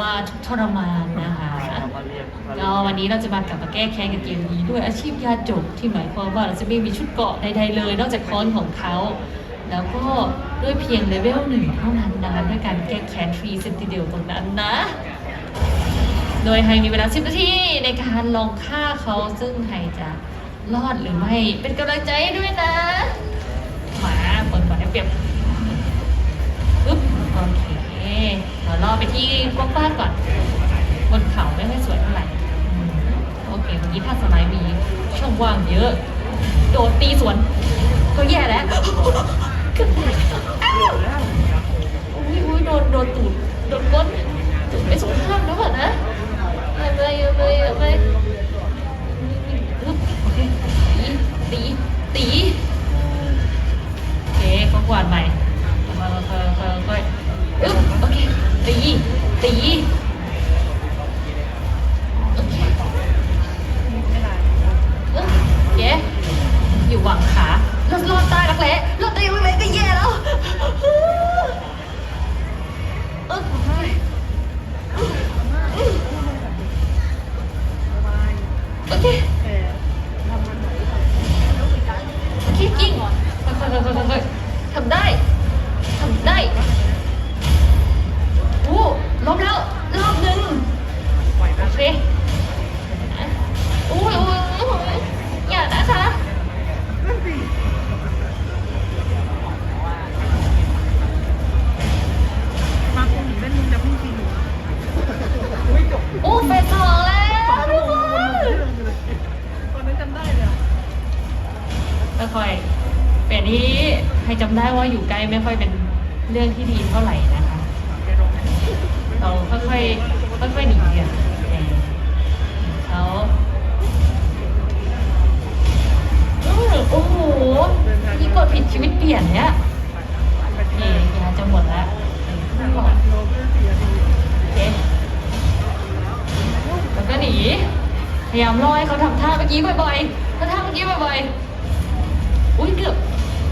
ว่าทุกข์ทรมานนะคะมาเรียกมาเรียก็กวันนี้เราจะมากลับมาแก้แค้นกับเกมนี้ด้วยอาชีพยาจกที่หมายความว่าเราจะไม่มีชุดเกราะใดๆเลย นอกจากค้อนของเขา แล้วก็ด้วยเพียงเลเวลหนึ่งเท่านั้นนะคะด้วยการแก้แค้นฟรีเซนติเดียวตรงนั้นนะ โดยไฮมีเวลา10นาทีในการลองฆ่าเขาซึ่งไฮจะรอดหรือไม่เป็นกำลังใจให้ด้วยนะางก่อน บนเขาไม่ค่อยสวยเท่าไหร่ โอเคเมื่อกี้ถ้าสไลด์มีช่องว่างเยอะ โดดตีสวน ก็แย่แล้วเกือบแตกอ้าวอุ้ยอุ้ยโดนโดนตูด โดนก้นตูดไม่สุภาพนะแบบนะเอาไปเอาไปเอาไป เคอึ๊บเย้อยู่หวังขาลอดลดใต้รักแร้ลอดใต้รักแร้ก็แย่แล้วโอเคคิดจริงทำได้ ค่อยเป็นนี้ให้จำได้ว่าอยู่ใกล้ไม่ค่อยเป็นเรื่องที่ดีเท่าไหร่นะคะ เราค่อยๆค่อยๆหนีอะเออเขาอื้อโอ้โหนี่กดผิดชีวิตเปลี่ยนเนี่ยไปโอเฮียาจะหมดแล้วเออหลอดโอเสียดีโอเคแล้วก็หนี พยายามรอให้เขาทำท่าเมื่อกี้บ่อยๆถ้าท่าเมื่อกี้บ่อยๆ อุ้ยเกือบ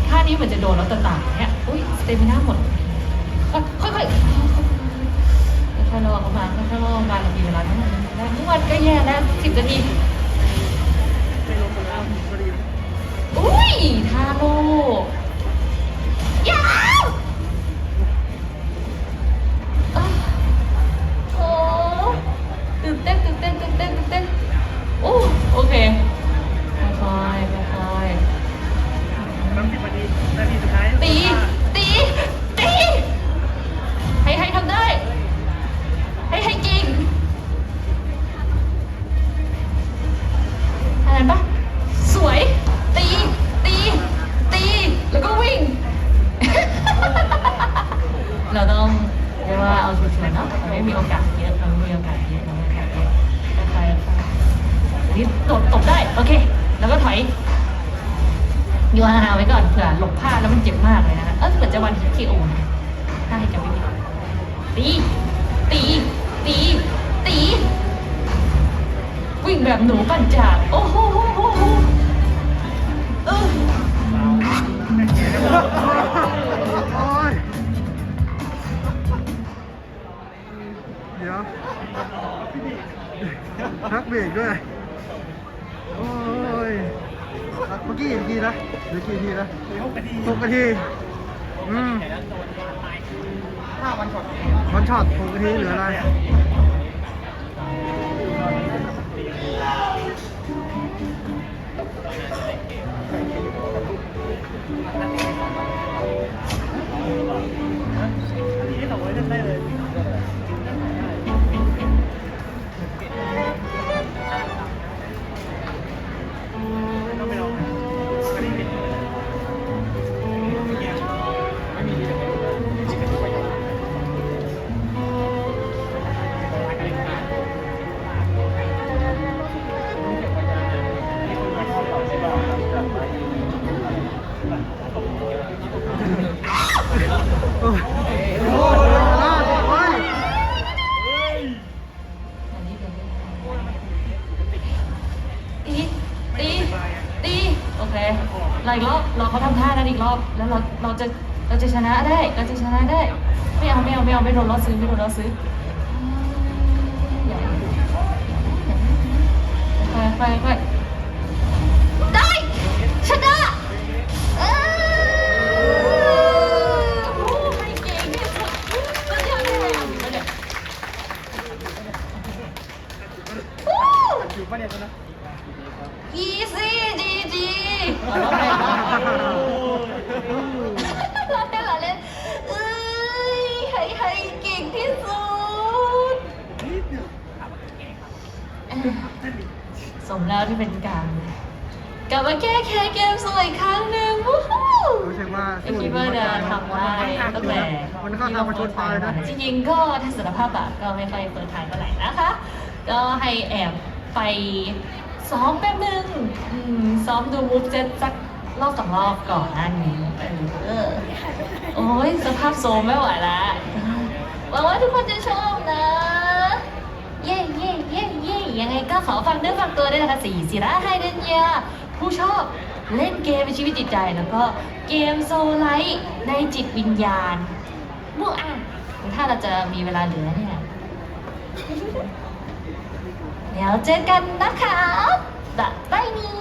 ท่านี้เหมือนจะโดนแล้วแต่ต่างเนี่ยอุ้ยสเตมิน่าหมด ค่อยๆค่อยๆค่อยๆระวังเข้ามาค่อยๆระวังมาเรามีเวลาทั้งวันแล้วทุกวันก็แย่แล้วสิบนาทีไปลงหมดแล้วพอดีอุ้ยทาโร่ย เราต้องเรียกว่าเอาชัวร์ๆเนาะเราไม่มีโอกาสเยอะเราไม่มีโอกาสเยอะเราไม่มีโอกาสเยอะค่อยๆนนี้โดดตบได้โอเค แล้วก็ถอยอยู่ห่างๆไว้ก่อนเผื่อหลบพลาแล้วมันเจ็บมากเลยนะเออเหมือนจะวันฮิตเคโอนะถ้าให้จำไม่ผิดตีตีตีตีวิ่งแบบหนูปั่นจากโอ้โห พักเบรกด้วย โอ้ย เมื่อกี้กี่นาทีนะเหรือกี่นาทีนะหกนาทีหกนาที อืมห้าวันช็อตวันช็อตหกนาทีเหลืออะไรอันนี้เราไว้เล่นได้เลย เครอีกรอบเราเขาทำท่านั้นอีกรอบ แล้วเราเราจะเราจะชนะได้ เราจะชนะได้ ไม่เอาไม่เอาไม่เอาไม่โดนรอดซื้อไม่โดนรอดซื้อไปไปไป แล้วที่เป็นการกลับมาแก้แค้นเกมสวยครั้งหนึ่งวู้ฮู้รู้สึกว่าไม่คิดว่าจะทำได้ตั้งแต่มันเข้าทางประชดไปนะจริงๆก็ทัศนภาพแบบก็ไม่ค่อยเปิดทางเท่าไหร่นะคะ ก็ให้แอบไปซ้อมแป๊บนึงอืมซ้อมดูมูฟเจ็ตสักรอบสองรอบก่อนหน้านี้เออโอ้ยสภาพโซมไม่ไหวละหวังว่าทุกคนจะชอบนะ เย่เย่เย่เย่ยังไง ก็ขอฟังเนื้อฟังตัวด้วยนะคะสีศิระไฮเดนยาผู้ชอบเล่นเกมในชีวิตจิตใจ แล้วก็เกมโซลไลท์ในจิตวิญญาณมุ่อะถ้าเราจะมีเวลาเหลือเนี่ยเดี๋ยวเจอกันนะคะบ๊ายบายนี้